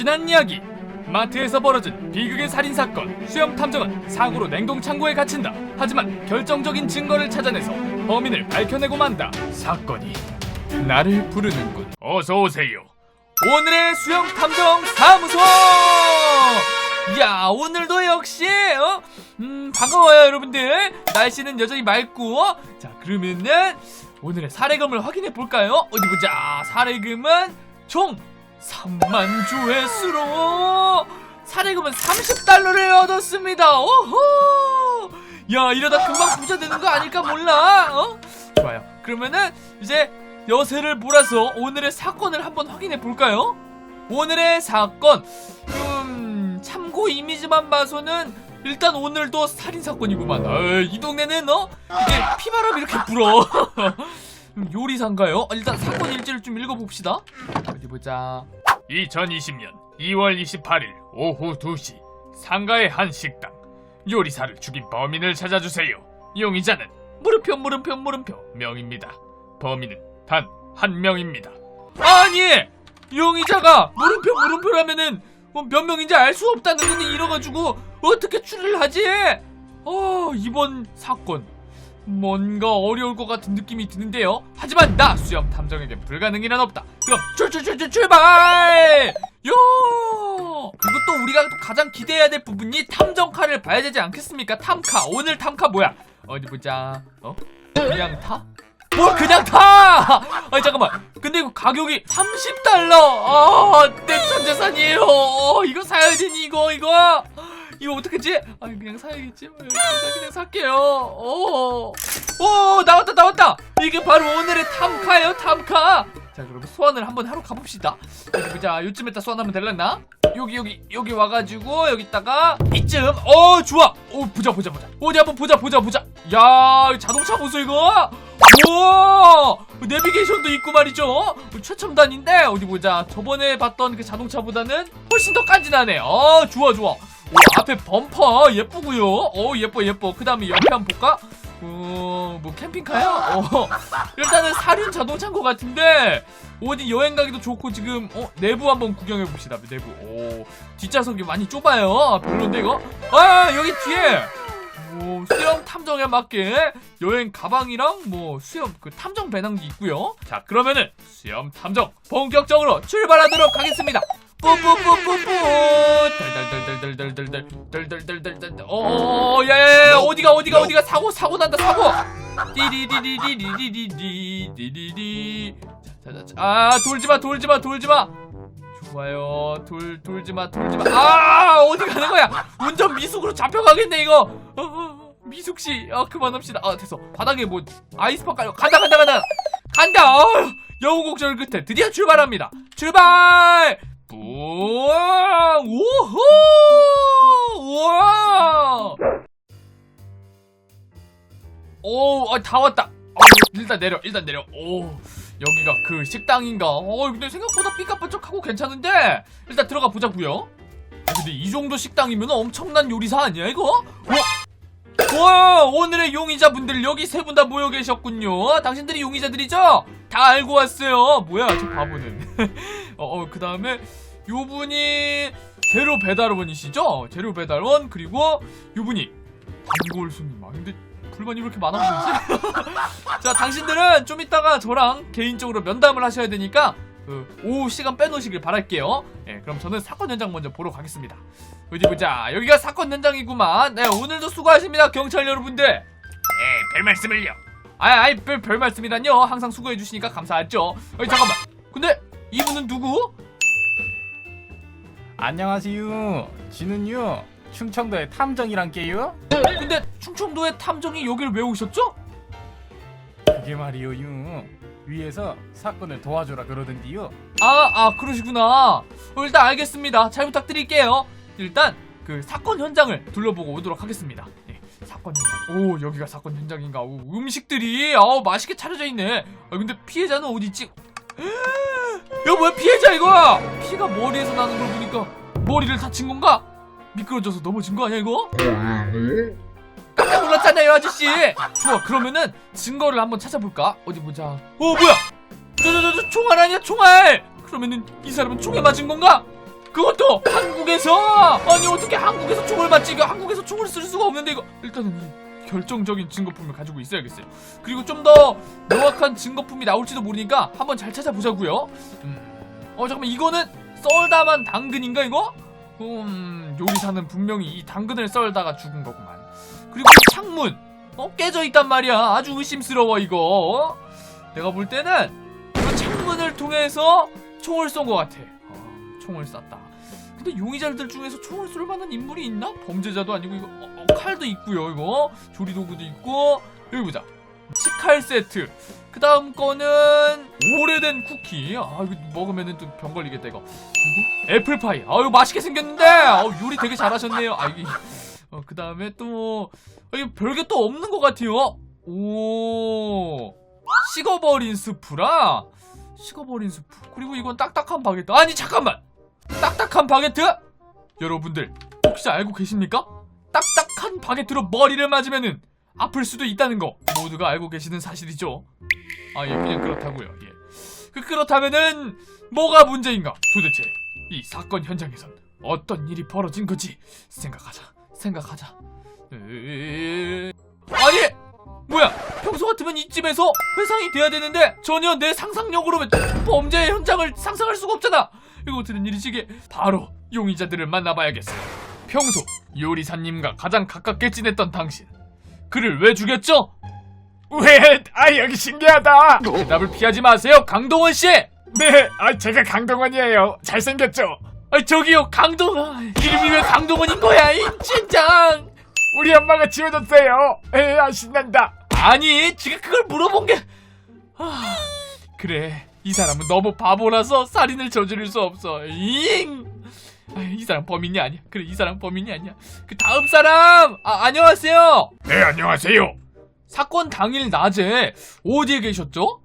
지난 이야기. 마트에서 벌어진 비극의 살인 사건 수염 탐정은 사고로 냉동 창고에 갇힌다. 하지만 결정적인 증거를 찾아내서 범인을 밝혀내고 만다. 사건이 나를 부르는군. 어서 오세요. 오늘의 수영 탐정 사무소! 야 오늘도 역시 어? 음 반가워요 여러분들. 날씨는 여전히 맑고 자 그러면은 오늘의 사례금을 확인해 볼까요? 어디 보자. 사례금은 총 3만 조회수로 사례금은 30달러를 얻었습니다. 오호! 야 이러다 금방 부자 되는 거 아닐까 몰라 어? 좋아요. 그러면은 이제 여세를 몰아서 오늘의 사건을 한번 확인해 볼까요? 오늘의 사건. 음 참고 이미지만 봐서는 일단 오늘도 살인 사건이구만. 어이, 이 동네는 어? 이게 피바람이 이렇게 불어. 음, 요리사인가요? 어, 일단 사건 일지를 좀 읽어봅시다. 어디 보자. 2020년 2월 28일 오후 2시 상가의 한 식당 요리사를 죽인 범인을 찾아주세요. 용의자는 물음표 물음표 물음표 명입니다. 범인은 단 한 명입니다. 아니 용의자가 물음표 물음표라면은 어, 몇 명인지 알 수 없다는 건데 이래가지고 어떻게 추리를 하지? 어 이번 사건 뭔가 어려울 것 같은 느낌이 드는데요. 하지만 나 수염 탐정에겐 불가능이란 없다. 그럼 출출출출 출발! 요! 그리고 또 우리가 또 가장 기대해야 될 부분이 탐정카를 봐야 되지 않겠습니까? 탐카 오늘 탐카 뭐야? 어디 보자. 어? 그냥 타? 뭐 그냥 타! 아니 잠깐만. 근데 이거 가격이 30달러. 아, 내 전재산이에요. 어, 이거 사야 되니 이거 이거. 이거 어떡하지? 아 그냥 사야겠지. 뭐, 그냥, 살게요. 오, 오 나왔다 나왔다. 이게 바로 오늘의 탐카예요 탐카. 자 그럼 소환을 한번 하러 가봅시다. 보자. 요쯤에다 소환하면 될랬나? 여기 여기 여기 와가지고 여기다가 이쯤. 어 좋아. 오 보자 보자 보자. 어디 한번 보자 보자 보자. 야 자동차 보소 이거. 우와 내비게이션도 있고 말이죠 어, 최첨단인데 어디 보자 저번에 봤던 그 자동차보다는 훨씬 더 깐진하네 어 좋아 좋아 오, 앞에 범퍼. 예쁘고요. 어 예뻐 예뻐. 그 다음에 옆에 한번 볼까? 어 뭐 캠핑카야? 어 일단은 사륜 자동차인 것 같은데 어디 여행 가기도 좋고 지금 어 내부 한번 구경해 봅시다. 내부. 오 뒷좌석이 많이 좁아요. 별론데 이거? 아 여기 뒤에. 오, 수영 탐정에 맞게 여행 가방이랑 뭐 수영 그 탐정 배낭도 있고요. 자, 그러면은 수영 탐정 본격적으로 출발하도록 하겠습니다. 뿌뿌뿌뿌뿌 덜덜덜덜덜덜덜덜덜덜덜덜 어 야야야 어디가 어디가 어디가? 사고 사고 난다 사고. 자자자 아 돌지마 돌지마 돌지마. 좋아요. 돌 돌지마 돌지마. 아 어디 가는 거야? 운전 미숙으로 잡혀가겠네 이거. 어, 어, 어, 미숙 씨 아 그만합시다. 아 됐어. 바닥에 뭐 아이스파 깔려. 간다 간다 간다. 간다. 어, 여우곡절 끝에 드디어 출발합니다. 출발 뿌 오호 우와! 오다 왔다. 어, 일단 내려 일단 내려. 오 여기가 그 식당인가? 어 근데 생각보다 삐까뻔쩍하고 괜찮은데? 일단 들어가 보자고요. 아, 근데 이 정도 식당이면 엄청난 요리사 아니야 이거? 와, 와! 오늘의 용의자분들 여기 세 분 다 모여 계셨군요. 당신들이 용의자들이죠? 다 알고 왔어요. 뭐야 저 바보는. 어, 어, 그 다음에 요분이 재료 배달원이시죠? 재료 배달원 그리고 요분이 단골 손님 아. 근데 불만이 왜 이렇게 많아 보이지? 자 당신들은 좀 이따가 저랑 개인적으로 면담을 하셔야 되니까 그 오후 시간 빼놓으시길 바랄게요. 예 그럼 저는 사건 현장 먼저 보러 가겠습니다. 어디 보자. 여기가 사건 현장이구만. 네 오늘도 수고하십니다 경찰 여러분들. 예 별 말씀을요 아이 아이 별, 별 말씀이란요 항상 수고해 주시니까 감사하죠 어이 잠깐만 근데 이분은 누구? 안녕하세요. 지는요 충청도의 탐정이란 게요. 근데 충청도의 탐정이 여기를 왜 오셨죠? 그게 말이요 유 위에서 사건을 도와줘라 그러던디요. 아, 아, 그러시구나. 어, 일단 알겠습니다. 잘 부탁드릴게요. 일단 그 사건 현장을 둘러보고 오도록 하겠습니다. 네, 사건 현장. 오, 여기가 사건 현장인가? 오, 음식들이 아우 맛있게 차려져 있네. 아, 근데 피해자는 어디 있지? 야, 뭐야 피해자 이거? 피가 머리에서 나는 걸 보니까 머리를 다친 건가? 미끄러져서 넘어진 거 아니야 이거? 깜짝 놀랐잖아요 아저씨. 좋아, 그러면은 증거를 한번 찾아볼까? 어디 보자. 어, 뭐야? 저, 저, 저, 저 총알 아니야 총알? 그러면은 이 사람은 총에 맞은 건가? 그것도 한국에서? 아니 어떻게 한국에서 총을 맞지 이거 한국에서 총을 쓸 수가 없는데 이거. 일단은 이 결정적인 증거품을 가지고 있어야겠어요. 그리고 좀 더 명확한 증거품이 나올지도 모르니까 한번 잘 찾아보자고요. 음, 어 잠깐만. 이거는 썰다만 당근인가 이거? 음 요리사는 분명히 이 당근을 썰다가 죽은 거구만. 그리고 이 창문. 어 깨져 있단 말이야. 아주 의심스러워 이거. 어? 내가 볼 때는 이 창문을 통해서 총을 쏜 것 같아. 어, 총을 쐈다. 근데 용의자들 중에서 총을 쏠 만한 인물이 있나? 범죄자도 아니고 이거 어, 어, 칼도 있고요 이거. 조리 도구도 있고. 여기 보자. 치칼 세트. 그 다음 거는 오래된 쿠키. 아 이거 먹으면은 또 병 걸리겠다 이거. 그리고 애플파이. 아유 맛있게 생겼는데! 아 요리 되게 잘하셨네요. 아 이게. 어, 그 다음에 또 아, 이거 별게 또 없는 것 같아요. 오. 식어버린 스프라? 식어버린 스프. 그리고 이건 딱딱한 바게트. 아니 잠깐만 딱딱한 바게트? 여러분들 혹시 알고 계십니까? 딱딱한 바게트로 머리를 맞으면은 아플 수도 있다는 거 모두가 알고 계시는 사실이죠. 아 예 그냥 그렇다고요. 예. 그 그렇다면은 뭐가 문제인가? 도대체 이 사건 현장에선 어떤 일이 벌어진 거지? 생각하자 생각하자. 으... 아니 뭐야? 평소 같으면 이쯤에서 회상이 돼야 되는데 전혀 내 상상력으로 범죄 현장을 상상할 수가 없잖아 이거 일이지 이게 바로 용의자들을 만나봐야겠어 평소 요리사님과 가장 가깝게 지냈던 당신 그를 왜 죽였죠? 왜? 아 여기 신기하다. 대답을 피하지 마세요 강동원 씨 네, 아 제가 강동원이에요. 잘생겼죠? 아 저기요 강동원 이름이 왜 강동원인 거야 이 진짜 우리 엄마가 지어줬어요. 에, 아 신난다. 아니 지금 그걸 물어본 게 아, 그래 이 사람은 너무 바보라서 살인을 저지를 수 없어 잉. 아, 이 사람 범인이 아니야 그래 이 사람 범인이 아니야 그 다음 사람 아 안녕하세요 네, 안녕하세요. 사건 당일 낮에 어디에 계셨죠?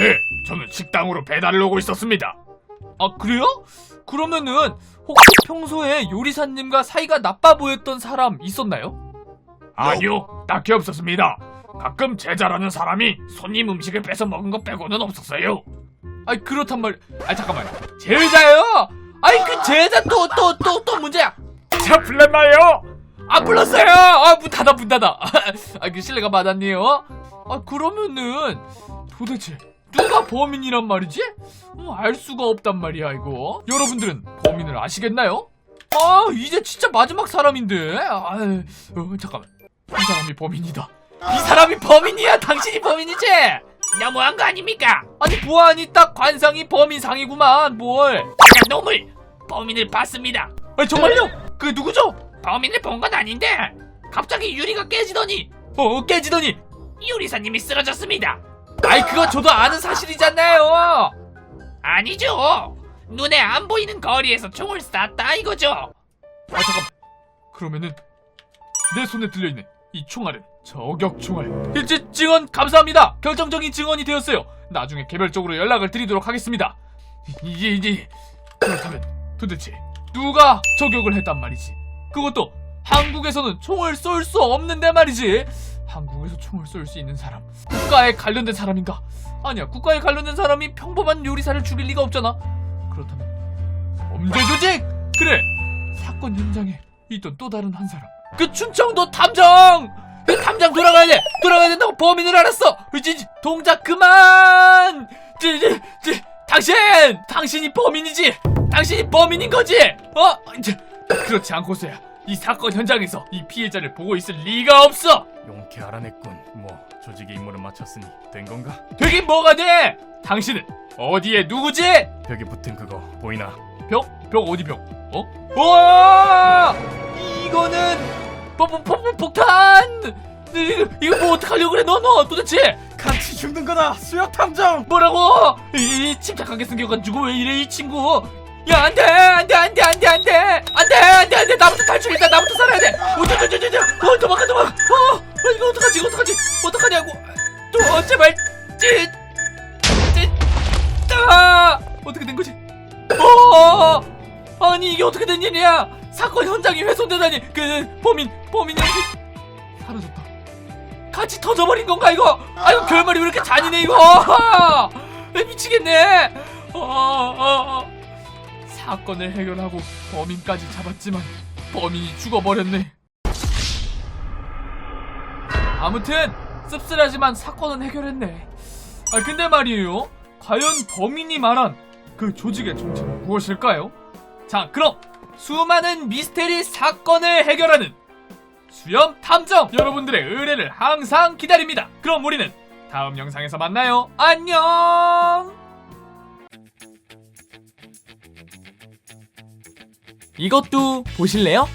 네, 저는 식당으로 배달을 오고 있었습니다. 아 그래요? 그러면은 혹시 평소에 요리사님과 사이가 나빠 보였던 사람 있었나요? 아니요, 딱히 없었습니다. 가끔 제자라는 사람이 손님 음식을 뺏어 먹은 것 빼고는 없었어요. 아이 그렇단 말. 아 잠깐만. 제자요? 아이 그 제자 또 또 또 또 문제야. 자, 불렀나요? 안 불렀어요. 아문 닫아 문 닫아. 아그 실례가 많았네요. 아 그러면은 도대체 누가 범인이란 말이지? 어, 알 수가 없단 말이야 이거. 여러분들은 범인을 아시겠나요? 아 이제 진짜 마지막 사람인데. 아 어, 잠깐만. 이 사람이 범인이다. 이 사람이 범인이야. 당신이 범인이지? 너무한 거 아닙니까? 아니 보아하니 딱 관상이 범인상이구만 뭘. 제가 놈을 범인을 봤습니다. 아니 정말요? 그 누구죠? 범인을 본 건 아닌데 갑자기 유리가 깨지더니 어 깨지더니 유리사님이 쓰러졌습니다. 아이 그거 저도 아는 사실이잖아요 아니죠. 눈에 안 보이는 거리에서 총을 쐈다 이거죠. 아 잠깐 그러면은 내 손에 들려있는 이 총알은 저격 총알. 일제 증언 감사합니다. 결정적인 증언이 되었어요. 나중에 개별적으로 연락을 드리도록 하겠습니다. 이제 이제 그렇다면 도대체 누가 저격을 했단 말이지? 그것도 한국에서는 총을 쏠 수 없는데 말이지. 한국에서 총을 쏠 수 있는 사람 국가에 관련된 사람인가? 아니야 국가에 관련된 사람이 평범한 요리사를 죽일 리가 없잖아. 그렇다면 범죄 조직! 그래 사건 현장에 있던 또 다른 한 사람. 그 춘청도 탐정 그 탐정 돌아가야 돼 돌아가야 된다고 범인을 알았어 이제 동작 그만 지, 지, 지, 당신 당신이 범인이지 당신이 범인인 거지 어 이제 그렇지 않고서야 이 사건 현장에서 이 피해자를 보고 있을 리가 없어 용케 알아냈군. 뭐 조직의 임무를 마쳤으니 된 건가? 되긴 뭐가 돼 당신은 어디에 누구지 벽에 붙은 그거 보이나? 벽? 벽 어디 벽? 어? 와! 이거는 폭, 폭, 폭, 폭탄! 이거, 이거 뭐 어떡하려고 그래 너 너 도대체? 같이 죽는 거다. 수역 탐정. 뭐라고? 이 침착하게 생겨가지고 왜 이래 이 친구? 야 안돼 안돼 안돼 안돼 안돼! 안돼 안돼 안돼! 나부터 탈출이다 나부터 살아야 돼! 어쩌저저저저! 어 도망가 도망가! 어 어, 이거 어떡하지 이거 어떡하지? 어떡하냐고! 또 제발 찌찌아 어떻게 된 거지? 어 아니 이게 어떻게 된 일이야 사건 현장이 훼손되다니 그 범인 범인이 어디 사라졌다 같이 터져버린 건가 이거 아이고 결말이 왜 이렇게 잔인해 이거 에, 미치겠네 어, 어, 어. 사건을 해결하고 범인까지 잡았지만 범인이 죽어버렸네. 아무튼 씁쓸하지만 사건은 해결했네. 아 근데 말이에요. 과연 범인이 말한 그 조직의 정체는 무엇일까요? 자 그럼 수많은 미스테리 사건을 해결하는 수염 탐정 여러분들의 의뢰를 항상 기다립니다. 그럼 우리는 다음 영상에서 만나요. 안녕. 이것도 보실래요?